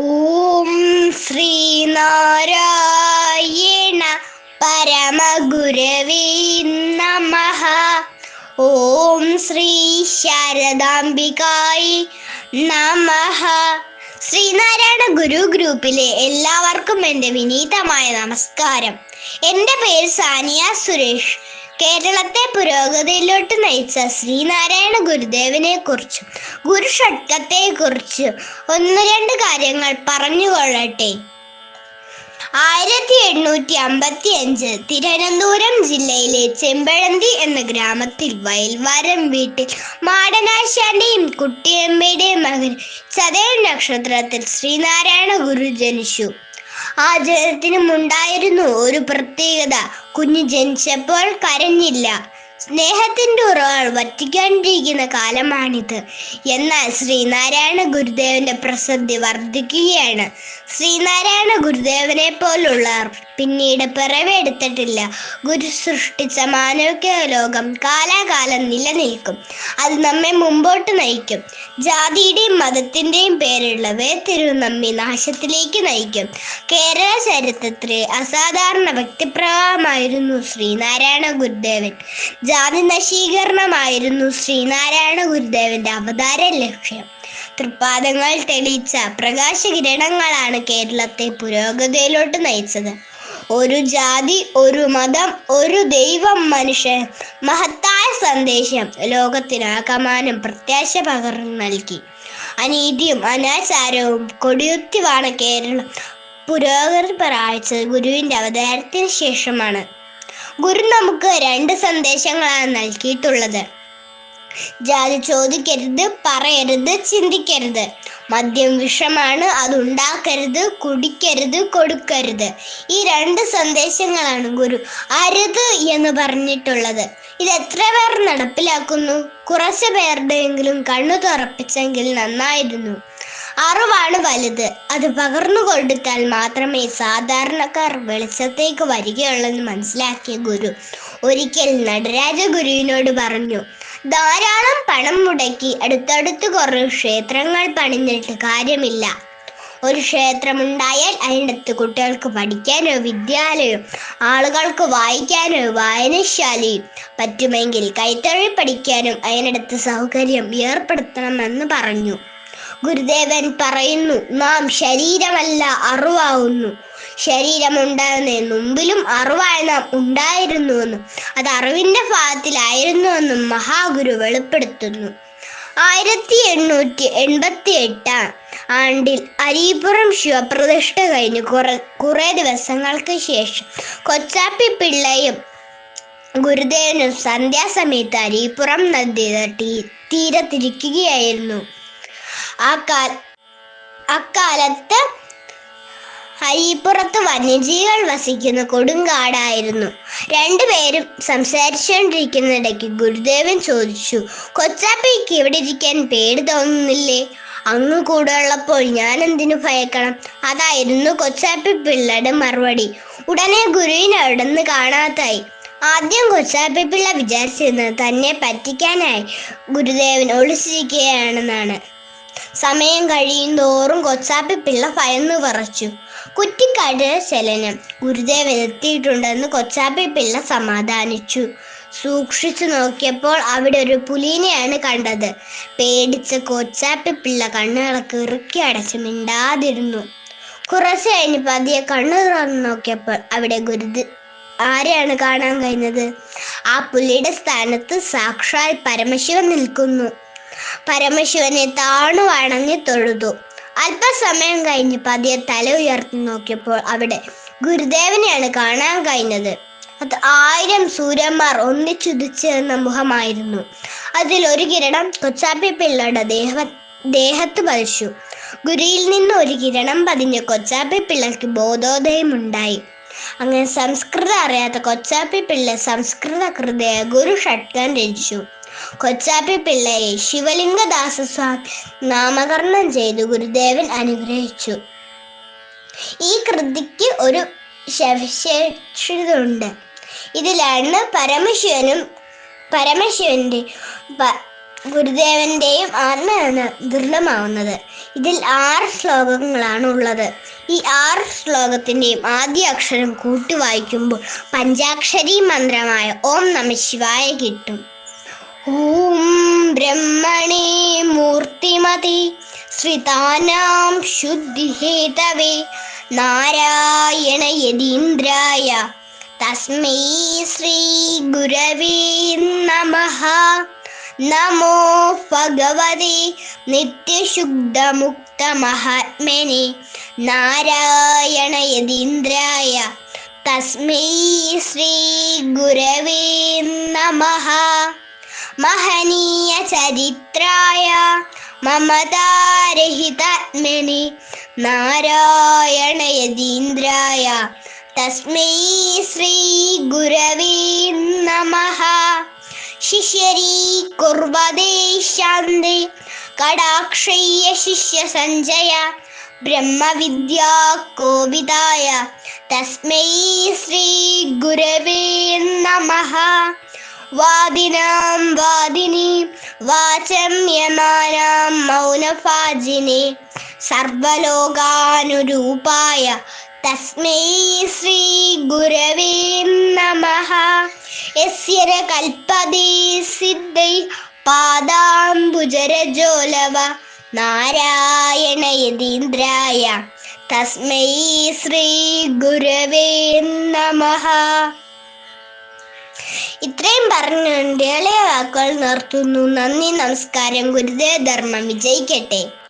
ഓം ശ്രീനാരായണ പരമഗുരവേ നമ. ഓം ശ്രീ ശാരദാംബികായി നമ. ശ്രീനാരായണ ഗുരു ഗ്രൂപ്പിലെ എല്ലാവർക്കും എന്റെ വിനീതമായ നമസ്കാരം. എന്റെ പേര് സാനിയ സുരേഷ്. കേരളത്തെ പുരോഗതിയിലോട്ട് നയിച്ച ശ്രീനാരായണ ഗുരുദേവനെ കുറിച്ചും ഗുരു ഷഡ്കത്തെ കുറിച്ചും ഒന്ന് രണ്ട് കാര്യങ്ങൾ പറഞ്ഞുകൊള്ളട്ടെ. ആയിരത്തി എണ്ണൂറ്റി അമ്പത്തി അഞ്ച് തിരുവനന്തപുരം ജില്ലയിലെ ചെമ്പഴന്തി എന്ന ഗ്രാമത്തിൽ വയൽവാരം വീട്ടിൽ മാടനാശാന്റെയും കുട്ടിയമ്മയുടെയും മകൻ ചതയ നക്ഷത്രത്തിൽ ശ്രീനാരായണ ഗുരു ജനിച്ചു. ആ ജനത്തിനുമുണ്ടായിരുന്നു ഒരു പ്രത്യേകത. കുഞ്ഞു ജനിച്ചപ്പോൾ കരഞ്ഞില്ല. സ്നേഹത്തിന്റെ ഉറവാൾ വറ്റിക്കൊണ്ടിരിക്കുന്ന കാലമാണിത്. എന്നാൽ ശ്രീനാരായണ ഗുരുദേവന്റെ പ്രസിദ്ധി വർദ്ധിക്കുകയാണ്. ശ്രീനാരായണ ഗുരുദേവനെ പോലുള്ളവർ പിന്നീട് പിറവെടുത്തിട്ടില്ല. ഗുരു സൃഷ്ടിച്ച മാനവിക ലോകം കാലാകാലം നിലനിൽക്കും. അത് നമ്മെ മുമ്പോട്ട് നയിക്കും. ജാതിയുടെയും മതത്തിന്റെയും പേരുള്ള വേർതിരിവ് നമ്മെ നാശത്തിലേക്ക് നയിക്കും. കേരള ചരിത്രത്തിലെ അസാധാരണ വ്യക്തിപ്രഭാവമായിരുന്നു ശ്രീനാരായണ ഗുരുദേവൻ. ജാതി നശീകരണമായിരുന്നു ശ്രീനാരായണ ഗുരുദേവന്റെ അവതാര ലക്ഷ്യം. തൃപ്പാദങ്ങൾ തെളിയിച്ച പ്രകാശകിരണങ്ങളാണ് കേരളത്തെ പുരോഗതിയിലോട്ട് നയിച്ചത്. ഒരു ജാതി ഒരു മതം ഒരു ദൈവം മനുഷ്യൻ. മഹത്തായ സന്ദേശം. ലോകത്തിനാകമാനം പ്രത്യാശ പകർന്നു നൽകി. അനീതിയും അനാചാരവും കൊടിയുത്തിവാണ് കേരളം. പുരോഗതി പ്രാപിച്ചത് ഗുരുവിന്റെ അവതാരത്തിന് ശേഷമാണ്. ഗുരു നമുക്ക് രണ്ട് സന്ദേശങ്ങളാണ് നൽകിയിട്ടുള്ളത്. ജാതി ചോദിക്കരുത് പറയരുത് ചിന്തിക്കരുത്. മദ്യം വിഷമാണ് അതുണ്ടാക്കരുത് കുടിക്കരുത് കൊടുക്കരുത്. ഈ രണ്ട് സന്ദേശങ്ങളാണ് ഗുരു അരുത് എന്ന് പറഞ്ഞിട്ടുള്ളത്. ഇത് എത്ര പേർ നടപ്പിലാക്കുന്നു? കുറച്ച് പേരുടെയെങ്കിലും കണ്ണു തുറപ്പിച്ചെങ്കിൽ നന്നായിരുന്നു. അറിവാണ് വലുത്. അത് പകർന്നു കൊടുത്താൽ മാത്രമേ സാധാരണക്കാർ വെളിച്ചത്തേക്ക് വരികയുള്ളെന്ന് മനസ്സിലാക്കിയ ഗുരു ഒരിക്കൽ നടരാജ ഗുരുവിനോട് പറഞ്ഞു ധാരാളം പണം മുടക്കി അടുത്തടുത്ത് കുറേ ക്ഷേത്രങ്ങൾ പണിഞ്ഞിട്ട് കാര്യമില്ല. ഒരു ക്ഷേത്രമുണ്ടായാൽ അതിനടുത്ത് കുട്ടികൾക്ക് പഠിക്കാനോ വിദ്യാലയം ആളുകൾക്ക് വായിക്കാനോ വായനശാലയും പറ്റുമെങ്കിൽ കൈത്തൊഴിൽ പഠിക്കാനും അതിനടുത്ത് സൗകര്യം ഏർപ്പെടുത്തണമെന്ന് പറഞ്ഞു. ഗുരുദേവൻ പറയുന്നു നാം ശരീരമല്ല അറിവാകുന്നു ശരീരമുണ്ടാകുന്നതിന് മുമ്പിലും അറിവായി നാം ഉണ്ടായിരുന്നുവെന്നും അത് അറിവിന്റെ ഭാഗത്തിലായിരുന്നുവെന്നും മഹാഗുരു വെളിപ്പെടുത്തുന്നു. ആയിരത്തി എണ്ണൂറ്റി എൺപത്തി എട്ടാം ആണ്ടിൽ അരീപുറം ശിവപ്രതിഷ്ഠ കഴിഞ്ഞ് കുറെ കുറേ ദിവസങ്ങൾക്ക് ശേഷം കൊച്ചാപ്പി പിള്ളയും ഗുരുദേവനും സന്ധ്യാസമയത്ത് അരീപുറം നദി തീരത്തിരിക്കുകയായിരുന്നു. ആ കാല അക്കാലത്ത് ഹരിപ്പുറത്ത് വന്യജീവികൾ വസിക്കുന്ന കൊടുങ്കാടായിരുന്നു. രണ്ടുപേരും സംസാരിച്ചുകൊണ്ടിരിക്കുന്നിടയ്ക്ക് ഗുരുദേവൻ ചോദിച്ചു കൊച്ചാപ്പിക്ക് ഇവിടെ ഇരിക്കാൻ പേടി തോന്നുന്നില്ലേ? അങ്ങ് കൂടെ ഉള്ളപ്പോൾ ഞാൻ എന്തിനു ഭയക്കണം? അതായിരുന്നു കൊച്ചാപ്പി പിള്ളയുടെ മറുപടി. ഉടനെ ഗുരുവിനെ അവിടെ നിന്ന് കാണാത്തായി ആദ്യം കൊച്ചാപ്പി പിള്ള വിചാരിച്ചിരുന്നത് തന്നെ പറ്റിക്കാനായി ഗുരുദേവൻ ഒളിച്ചിരിക്കുകയാണെന്നാണ്. സമയം കഴിയും തോറും കൊച്ചാപ്പി പിള്ള ഭയന്നു പറച്ചു കുറ്റിക്കാട് ചലനം ഗുരുദേവൻ എത്തിയിട്ടുണ്ടെന്ന് കൊച്ചാപ്പി പിള്ള സമാധാനിച്ചു. സൂക്ഷിച്ചു നോക്കിയപ്പോൾ അവിടെ ഒരു പുലിനെയാണ് കണ്ടത്. പേടിച്ച കൊച്ചാപ്പി പിള്ള കണ്ണുകളൊക്കെ ഇറുക്കി അടച്ച് മിണ്ടാതിരുന്നു. കുറച്ച് കഴിഞ്ഞ് പതിയെ കണ്ണു തുറന്നു നോക്കിയപ്പോൾ അവിടെ ഗുരുദ ആരെയാണ് കാണാൻ കഴിഞ്ഞത്? ആ പുലിയുടെ സ്ഥാനത്ത് സാക്ഷാൽ പരമശിവൻ നിൽക്കുന്നു. പരമശിവനെ താണു വണങ്ങി തൊഴുതു. അല്പസമയം കഴിഞ്ഞ് പതിയെ തല ഉയർത്തി നോക്കിയപ്പോൾ അവിടെ ഗുരുദേവനെയാണ് കാണാൻ കഴിഞ്ഞത്. അത് ആയിരം സൂര്യന്മാർ ഒന്നിച്ചുദിച്ചെന്ന മുഖമായിരുന്നു. അതിൽ ഒരു കിരണം കൊച്ചാപ്പി പിള്ളയുടെ ദേഹ ദേഹത്ത് പതിച്ചു. ഗുരുയിൽ നിന്ന് ഒരു കിരണം പതിഞ്ഞ് കൊച്ചാപ്പി പിള്ളയ്ക്ക് ബോധോദയമുണ്ടായി. അങ്ങനെ സംസ്കൃതം അറിയാത്ത കൊച്ചാപ്പി പിള്ള സംസ്കൃത കൃതയ ഗുരു ഷഡ്കൻ രചിച്ചു. കൊച്ചാപ്പി പിള്ളയെ ശിവലിംഗദാസ സ്വാമി നാമകരണം ചെയ്തു ഗുരുദേവൻ അനുഗ്രഹിച്ചു. ഈ കൃതിക്ക് ഒരു സവിശേഷതയുണ്ട്. ഇതിലാണ് പരമശിവനും പരമശിവന്റെ ഗുരുദേവന്റെയും ആത്മയാണ് ദൃഢമാവുന്നത്. ഇതിൽ ആറ് ശ്ലോകങ്ങളാണ് ഉള്ളത്. ഈ ആറ് ശ്ലോകത്തിന്റെയും ആദ്യ അക്ഷരം കൂട്ടി വായിക്കുമ്പോൾ പഞ്ചാക്ഷരി മന്ത്രമായ ഓം നമ ശിവായ കിട്ടും. ബ്രഹ്മണേ മൂർത്തിമതി ശ്രിതാനാം ശുദ്ധിഹേതവേ. നാരായണ യതീന്ദ്രായ തസ്മൈ ശ്രീ ഗുരവേ നമ. ഭഗവതി. നിത്യശുദ്ധമുക്ത മഹാത്മനെ നാരായണ യതീന്ദ്രായ തസ്മൈ ശ്രീ ഗുരവേ നമഃ. മഹനീയ ചരിത്രായ മമതാരഹിതാത്മനി നാരായണയതീന്ദ്രായ തസ്മൈ ശ്രീ ഗുരവേ നമഃ. ശിഷ്യരീ കുർവദേ ശാന്തി കടാക്ഷയ്യ ശിഷ്യ സഞ്ജയ ബ്രഹ്മവിദ്യാ കോവിതായ തസ്മൈ ശ്രീ ഗുരവേ നമഃ. വാദിനാം വാദിനി വാചം യമാനാം മൗനഫാജിനെ. സർവലോകാനുരൂപായ തസ്മൈ ശ്രീ ഗുരവേ നമഃ. യസ്യര കൽപ്പതേ സിദ്ധൈ പാദാംബുജരജോലവ. നാരായണ യതീന്ദ്രായ തസ്മൈ ശ്രീ ഗുരവേ നമഃ. ഇത്രയും പറഞ്ഞുകൊണ്ട് ഇളയ വാക്കുകൾ നിർത്തുന്നു. നന്ദി നമസ്കാരം. ഗുരുദേവ ധർമ്മം. വിജയിക്കട്ടെ.